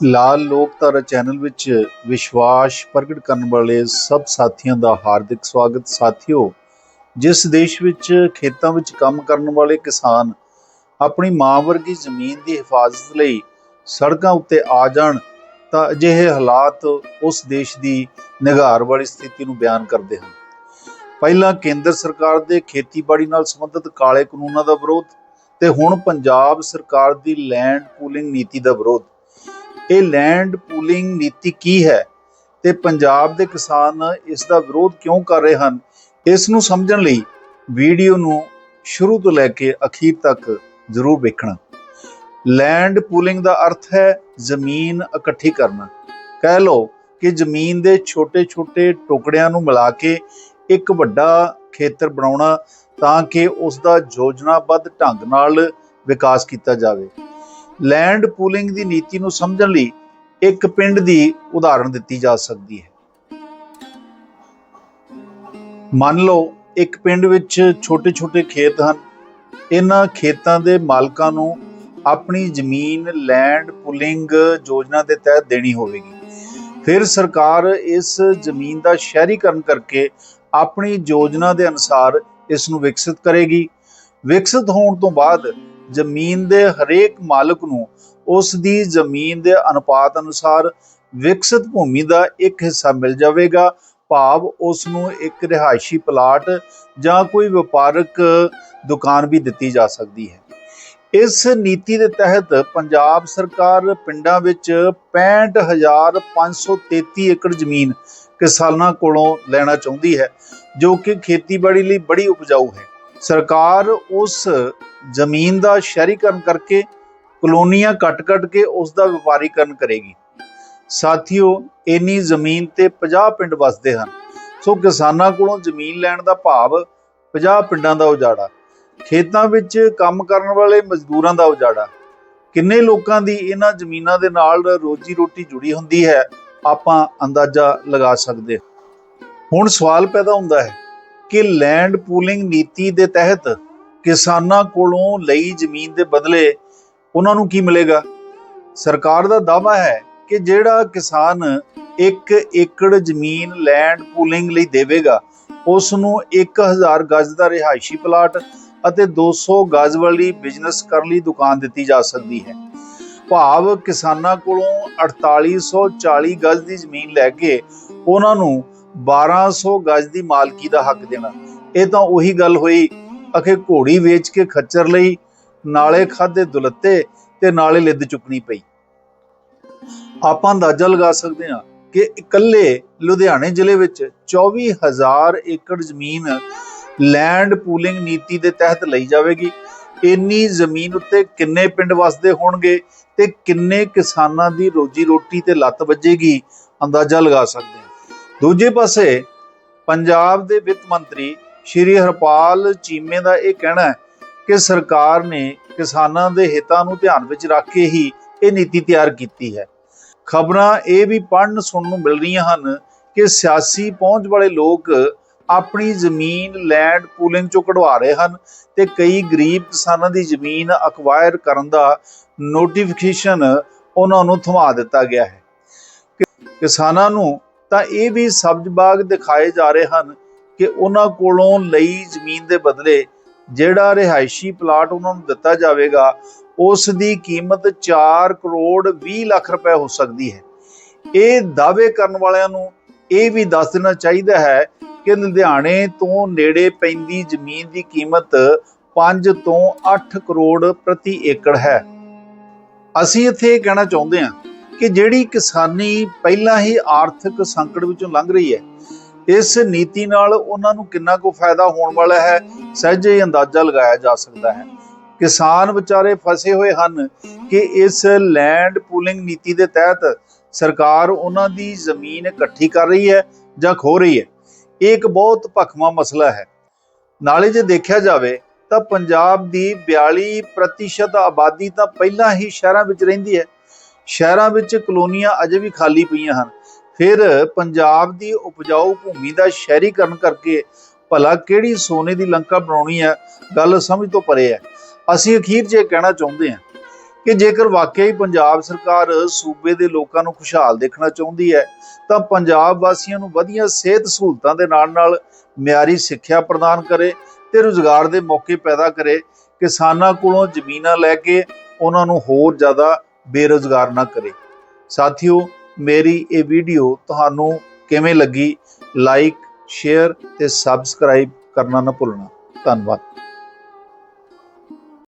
ਲਾਲ ਲੋਕਧਾਰਾ ਚੈਨਲ ਵਿੱਚ ਵਿਸ਼ਵਾਸ ਪ੍ਰਗਟ ਕਰਨ ਵਾਲੇ ਸਭ ਸਾਥੀਆਂ ਦਾ ਹਾਰਦਿਕ ਸਵਾਗਤ। ਸਾਥੀਓ, ਜਿਸ ਦੇਸ਼ ਵਿੱਚ ਖੇਤਾਂ ਵਿੱਚ ਕੰਮ ਕਰਨ ਵਾਲੇ ਕਿਸਾਨ ਆਪਣੀ ਮਾਂ ਵਰਗੀ ਜ਼ਮੀਨ ਦੀ ਹਿਫਾਜ਼ਤ ਲਈ ਸੜਕਾਂ ਉੱਤੇ ਆ ਜਾਣ, ਤਾਂ ਅਜਿਹੇ ਹਾਲਾਤ ਉਸ ਦੇਸ਼ ਦੀ ਨਿਗਾਰ ਵਾਲੀ ਸਥਿਤੀ ਨੂੰ ਬਿਆਨ ਕਰਦੇ ਹਨ। ਪਹਿਲਾਂ ਕੇਂਦਰ ਸਰਕਾਰ ਦੇ ਖੇਤੀਬਾੜੀ ਨਾਲ ਸੰਬੰਧਿਤ ਕਾਲੇ ਕਾਨੂੰਨਾਂ ਦਾ ਵਿਰੋਧ ਤੇ ਹੁਣ ਪੰਜਾਬ ਸਰਕਾਰ ਦੀ ਲੈਂਡ ਪੂਲਿੰਗ ਨੀਤੀ ਦਾ ਵਿਰੋਧ। ਇਹ ਲੈਂਡ ਪੂਲਿੰਗ ਨੀਤੀ ਕੀ ਹੈ? ਤੇ ਪੰਜਾਬ ਦੇ ਕਿਸਾਨ ਇਸ ਦਾ ਵਿਰੋਧ ਕਿਉਂ ਕਰ ਰਹੇ ਹਨ? ਇਸ ਨੂੰ ਸਮਝਣ ਲਈ ਵੀਡੀਓ ਨੂੰ ਸ਼ੁਰੂ ਤੋਂ ਲੈ ਕੇ ਅਖੀਰ ਤੱਕ ਜ਼ਰੂਰ ਵੇਖਣਾ। ਲੈਂਡ ਪੂਲਿੰਗ ਦਾ ਅਰਥ ਹੈ ਜ਼ਮੀਨ ਇਕੱਠੀ ਕਰਨਾ। ਕਹਿ ਲਓ ਕਿ ਜ਼ਮੀਨ ਦੇ ਛੋਟੇ-ਛੋਟੇ ਟੁਕੜਿਆਂ ਨੂੰ ਮਿਲਾ ਕੇ ਇੱਕ ਵੱਡਾ ਖੇਤਰ ਬਣਾਉਣਾ ਤਾਂ ਕਿ ਉਸ ਦਾ ਯੋਜਨਾਬੱਧ ਢੰਗ ਨਾਲ ਵਿਕਾਸ ਕੀਤਾ ਜਾਵੇ। ਲੈਂਡ ਪੂਲਿੰਗ ਦੀ ਨੀਤੀ ਨੂੰ ਸਮਝਣ ਲਈ ਇੱਕ ਪਿੰਡ ਦੀ ਉਦਾਹਰਣ ਦਿੱਤੀ ਜਾ ਸਕਦੀ ਹੈ। ਮੰਨ ਲਓ, ਇੱਕ ਪਿੰਡ ਵਿੱਚ ਛੋਟੇ-ਛੋਟੇ ਖੇਤ ਹਨ। ਇਹਨਾਂ ਖੇਤਾਂ ਦੇ ਮਾਲਕਾਂ ਨੂੰ ਆਪਣੀ ਜ਼ਮੀਨ ਲੈਂਡ ਪੂਲਿੰਗ ਯੋਜਨਾ ਦੇ ਤਹਿਤ ਦੇਣੀ ਹੋਵੇਗੀ। ਫਿਰ ਸਰਕਾਰ ਇਸ ਜ਼ਮੀਨ ਦਾ ਸ਼ਹਿਰੀਕਰਨ ਕਰਕੇ ਆਪਣੀ ਯੋਜਨਾ ਦੇ ਅਨੁਸਾਰ ਇਸ ਨੂੰ ਵਿਕਸਿਤ ਕਰੇਗੀ। ਵਿਕਸਿਤ ਹੋਣ ਤੋਂ ਬਾਅਦ ਜ਼ਮੀਨ ਦੇ ਹਰੇਕ ਮਾਲਕ ਨੂੰ ਉਸ ਦੀ ਜ਼ਮੀਨ ਦੇ ਅਨੁਪਾਤ ਅਨੁਸਾਰ ਵਿਕਸਿਤ ਭੂਮੀ ਦਾ ਇੱਕ ਹਿੱਸਾ ਮਿਲ ਜਾਵੇਗਾ। ਭਾਵ ਉਸ ਨੂੰ ਇੱਕ ਰਿਹਾਇਸ਼ੀ ਪਲਾਟ ਜਾਂ ਕੋਈ ਵਪਾਰਕ ਦੁਕਾਨ ਵੀ ਦਿੱਤੀ ਜਾ ਸਕਦੀ ਹੈ। ਇਸ ਨੀਤੀ ਦੇ ਤਹਿਤ ਪੰਜਾਬ ਸਰਕਾਰ ਪਿੰਡਾਂ ਵਿੱਚ 65533 ਏਕੜ ਜ਼ਮੀਨ ਕਿਸਾਨਾਂ ਕੋਲੋਂ ਲੈਣਾ ਚਾਹੁੰਦੀ ਹੈ, ਜੋ ਕਿ ਖੇਤੀਬਾੜੀ ਲਈ ਬੜੀ ਉਪਜਾਊ ਹੈ। ਸਰਕਾਰ ਉਸ ਜ਼ਮੀਨ ਦਾ ਸ਼ਹਿਰੀਕਰਨ ਕਰਕੇ ਕਲੋਨੀਆਂ ਕੱਟ-ਕੱਟ ਕੇ ਉਸ ਦਾ ਵਪਾਰੀਕਰਨ ਕਰੇਗੀ। ਸਾਥੀਓ, ਇੰਨੀ ਜ਼ਮੀਨ ਤੇ 50 ਪਿੰਡ ਵਸਦੇ ਹਨ। ਸੋ ਕਿਸਾਨਾਂ ਕੋਲੋਂ ਜ਼ਮੀਨ ਲੈਣ ਦਾ ਭਾਵ 50 ਪਿੰਡਾਂ ਦਾ ਉਜਾੜਾ, ਖੇਤਾਂ ਵਿੱਚ ਕੰਮ ਕਰਨ ਵਾਲੇ ਮਜ਼ਦੂਰਾਂ ਦਾ ਉਜਾੜਾ। ਕਿੰਨੇ ਲੋਕਾਂ ਦੀ ਇਹਨਾਂ ਜ਼ਮੀਨਾਂ ਦੇ ਨਾਲ ਰੋਜੀ ਰੋਟੀ ਜੁੜੀ ਹੁੰਦੀ ਹੈ, ਆਪਾਂ ਅੰਦਾਜ਼ਾ ਲਗਾ ਸਕਦੇ ਹੁਣ ਸਵਾਲ ਪੈਦਾ ਹੁੰਦਾ ਹੈ ਕਿ ਲੈਂਡ ਪੂਲਿੰਗ ਨੀਤੀ ਦੇ ਤਹਿਤ ਕਿਸਾਨਾਂ ਕੋਲੋਂ ਲਈ ਜ਼ਮੀਨ ਦੇ ਬਦਲੇ ਉਹਨਾਂ ਨੂੰ ਕੀ ਮਿਲੇਗਾ? ਸਰਕਾਰ ਦਾ ਦਾਅਵਾ ਹੈ ਕਿ ਜਿਹੜਾ ਕਿਸਾਨ 1 ਏਕੜ ਜ਼ਮੀਨ ਲੈਂਡ ਪੂਲਿੰਗ ਲਈ ਦੇਵੇਗਾ ਉਸ ਨੂੰ 1000 ਗਜ਼ ਦਾ ਰਿਹਾਇਸ਼ੀ ਪਲਾਟ ਅਤੇ 200 ਗਜ਼ ਵਾਲੀ ਬਿਜ਼ਨਸ ਕਰਨ ਲਈ ਦੁਕਾਨ ਦਿੱਤੀ ਜਾ ਸਕਦੀ ਹੈ। ਭਾਵ ਕਿਸਾਨਾਂ ਕੋਲੋਂ 4840 ਗਜ਼ ਦੀ ਜ਼ਮੀਨ ਲੈ ਕੇ ਉਹਨਾਂ ਨੂੰ 1200 ਗਜ਼ ਦੀ ਮਾਲਕੀ ਦਾ ਹੱਕ ਦੇਣਾ। ਇਹ ਤਾਂ ਉਹੀ ਗੱਲ ਹੋਈ, ਅਖੇ ਘੋੜੀ ਵੇਚ ਕੇ ਖੱਚਰ ਲਈ, ਨਾਲੇ ਖਾਦੇ ਦੁਲੱਤੇ ਤੇ ਨਾਲੇ ਲਿੱਦ ਚੁੱਕਣੀ ਪਈ। ਆਪਾਂ ਅੰਦਾਜ਼ਾ ਲਗਾ ਸਕਦੇ ਹਾਂ ਕਿ ਇਕੱਲੇ ਲੁਧਿਆਣੇ ਜ਼ਿਲ੍ਹੇ ਵਿੱਚ 24000 ਏਕੜ ਜ਼ਮੀਨ ਲੈਂਡ ਪੂਲਿੰਗ ਨੀਤੀ ਦੇ ਤਹਿਤ ਲਈ ਜਾਵੇਗੀ। ਇੰਨੀ ਜ਼ਮੀਨ ਉੱਤੇ ਕਿੰਨੇ ਪਿੰਡ ਵਸਦੇ ਹੋਣਗੇ ਤੇ ਕਿੰਨੇ ਕਿਸਾਨਾਂ ਦੀ ਰੋਜੀ ਰੋਟੀ ਤੇ ਲੱਤ ਵੱਜੇਗੀ, ਅੰਦਾਜ਼ਾ ਲਗਾ ਸਕਦੇ ਹਾਂ। ਦੂਜੇ ਪਾਸੇ ਪੰਜਾਬ ਦੇ ਵਿੱਤ ਮੰਤਰੀ ਸ਼੍ਰੀ ਹਰਪਾਲ ਚੀਮੇ ਦਾ ਇਹ ਕਹਿਣਾ ਹੈ ਕਿ ਸਰਕਾਰ ਨੇ ਕਿਸਾਨਾਂ ਦੇ ਹਿੱਤਾਂ ਨੂੰ ਧਿਆਨ ਵਿੱਚ ਰੱਖ ਕੇ ਹੀ ਇਹ ਨੀਤੀ ਤਿਆਰ ਕੀਤੀ ਹੈ। ਖਬਰਾਂ ਇਹ ਵੀ ਪੜਨ ਸੁਣਨ ਨੂੰ ਮਿਲ ਰਹੀਆਂ ਹਨ ਕਿ ਸਿਆਸੀ ਪਹੁੰਚ ਵਾਲੇ ਲੋਕ ਆਪਣੀ ਜ਼ਮੀਨ ਲੈਂਡ ਪੂਲਿੰਗ ਚੋਂ ਕਢਵਾ ਰਹੇ ਹਨ ਤੇ ਕਈ ਗਰੀਬ ਕਿਸਾਨਾਂ ਦੀ ਜ਼ਮੀਨ ਅਕਵਾਇਰ ਕਰਨ ਦਾ ਨੋਟੀਫਿਕੇਸ਼ਨ ਉਹਨਾਂ ਨੂੰ ਥਮਾ ਦਿੱਤਾ ਗਿਆ ਹੈ। ਕਿ- ਕਿਸਾਨਾਂ ਨੂੰ ਤਾਂ ਇਹ ਵੀ ਸਬਜ਼ ਬਾਗ ਦਿਖਾਏ ਜਾ ਰਹੇ ਹਨ ਕਿ ਉਹਨਾਂ ਕੋਲੋਂ ਲਈ ਜ਼ਮੀਨ ਦੇ ਬਦਲੇ ਜਿਹੜਾ ਰਿਹਾਇਸ਼ੀ ਪਲਾਟ ਉਹਨਾਂ ਨੂੰ ਦਿੱਤਾ ਜਾਵੇਗਾ, ਉਸ ਦੀ ਕੀਮਤ 4 ਕਰੋੜ 20 ਲੱਖ ਰੁਪਏ ਹੋ ਸਕਦੀ ਹੈ। ਇਹ ਦਾਅਵੇ ਕਰਨ ਵਾਲਿਆਂ ਨੂੰ ਇਹ ਵੀ ਦੱਸ ਦੇਣਾ ਚਾਹੀਦਾ ਹੈ ਕਿ ਲੁਧਿਆਣੇ ਤੋਂ ਨੇੜੇ ਪੈਂਦੀ ਜ਼ਮੀਨ ਦੀ ਕੀਮਤ 5 ਤੋਂ 8 ਕਰੋੜ ਪ੍ਰਤੀ ਏਕੜ ਹੈ। ਅਸੀਂ ਇੱਥੇ ਇਹ ਕਹਿਣਾ ਚਾਹੁੰਦੇ ਹਾਂ ਕਿ ਜਿਹੜੀ ਕਿਸਾਨੀ ਪਹਿਲਾਂ ਹੀ ਆਰਥਿਕ ਸੰਕਟ ਵਿੱਚੋਂ ਲੰਘ ਰਹੀ ਹੈ, ਇਸ ਨੀਤੀ ਨਾਲ ਉਹਨਾਂ ਨੂੰ ਕਿੰਨਾ ਕੁ ਫਾਇਦਾ ਹੋਣ ਵਾਲਾ ਹੈ, ਸਹਿਜੇ ਹੀ ਅੰਦਾਜ਼ਾ ਲਗਾਇਆ ਜਾ ਸਕਦਾ ਹੈ। ਕਿਸਾਨ ਵਿਚਾਰੇ ਫਸੇ ਹੋਏ ਹਨ ਕਿ ਇਸ ਲੈਂਡ ਪੂਲਿੰਗ ਨੀਤੀ ਦੇ ਤਹਿਤ ਸਰਕਾਰ ਉਹਨਾਂ ਦੀ ਜ਼ਮੀਨ ਇਕੱਠੀ ਕਰ ਰਹੀ ਹੈ ਜਾਂ ਖੋ ਰਹੀ ਹੈ। ਇਹ ਇੱਕ ਬਹੁਤ ਭਖਮਾ ਮਸਲਾ ਹੈ। ਨਾਲੇ ਜੇ ਦੇਖਿਆ ਜਾਵੇ ਤਾਂ ਪੰਜਾਬ ਦੀ 42% ਆਬਾਦੀ ਤਾਂ ਪਹਿਲਾਂ ਹੀ ਸ਼ਹਿਰਾਂ ਵਿੱਚ ਰਹਿੰਦੀ ਹੈ। ਸ਼ਹਿਰਾਂ ਵਿੱਚ ਕਲੋਨੀਆਂ ਅਜੇ ਵੀ ਖਾਲੀ ਪਈਆਂ ਹਨ। ਫਿਰ ਪੰਜਾਬ ਦੀ ਉਪਜਾਊ ਭੂਮੀ ਦਾ ਸ਼ਹਿਰੀਕਰਨ ਕਰਕੇ ਭਲਾ ਕਿਹੜੀ ਸੋਨੇ ਦੀ ਲੰਕਾ ਬਣਾਉਣੀ ਹੈ, ਗੱਲ ਸਮਝ ਤੋਂ ਪਰੇ ਹੈ। ਅਸੀਂ ਅਖੀਰ 'ਚ ਇਹ ਕਹਿਣਾ ਚਾਹੁੰਦੇ ਹਾਂ ਕਿ ਜੇਕਰ ਵਾਕਿਆ ਹੀ ਪੰਜਾਬ ਸਰਕਾਰ ਸੂਬੇ ਦੇ ਲੋਕਾਂ ਨੂੰ ਖੁਸ਼ਹਾਲ ਦੇਖਣਾ ਚਾਹੁੰਦੀ ਹੈ, ਤਾਂ ਪੰਜਾਬ ਵਾਸੀਆਂ ਨੂੰ ਵਧੀਆ ਸਿਹਤ ਸਹੂਲਤਾਂ ਦੇ ਨਾਲ ਨਾਲ ਮਿਆਰੀ ਸਿੱਖਿਆ ਪ੍ਰਦਾਨ ਕਰੇ ਤੇ ਰੁਜ਼ਗਾਰ ਦੇ ਮੌਕੇ ਪੈਦਾ ਕਰੇ। ਕਿਸਾਨਾਂ ਕੋਲੋਂ ਜ਼ਮੀਨਾਂ ਲੈ ਕੇ ਉਹਨਾਂ ਨੂੰ ਹੋਰ ਜ਼ਿਆਦਾ ਬੇਰੁਜ਼ਗਾਰ ਨਾ ਕਰੇ। ਸਾਥੀਓ, ਮੇਰੀ ਇਹ ਵੀਡੀਓ ਤੁਹਾਨੂੰ ਕਿਵੇਂ ਲੱਗੀ? ਲਾਈਕ ਸ਼ੇਅਰ ਤੇ ਸਬਸਕ੍ਰਾਈਬ ਕਰਨਾ ਨਾ ਭੁੱਲਣਾ। ਧੰਨਵਾਦ।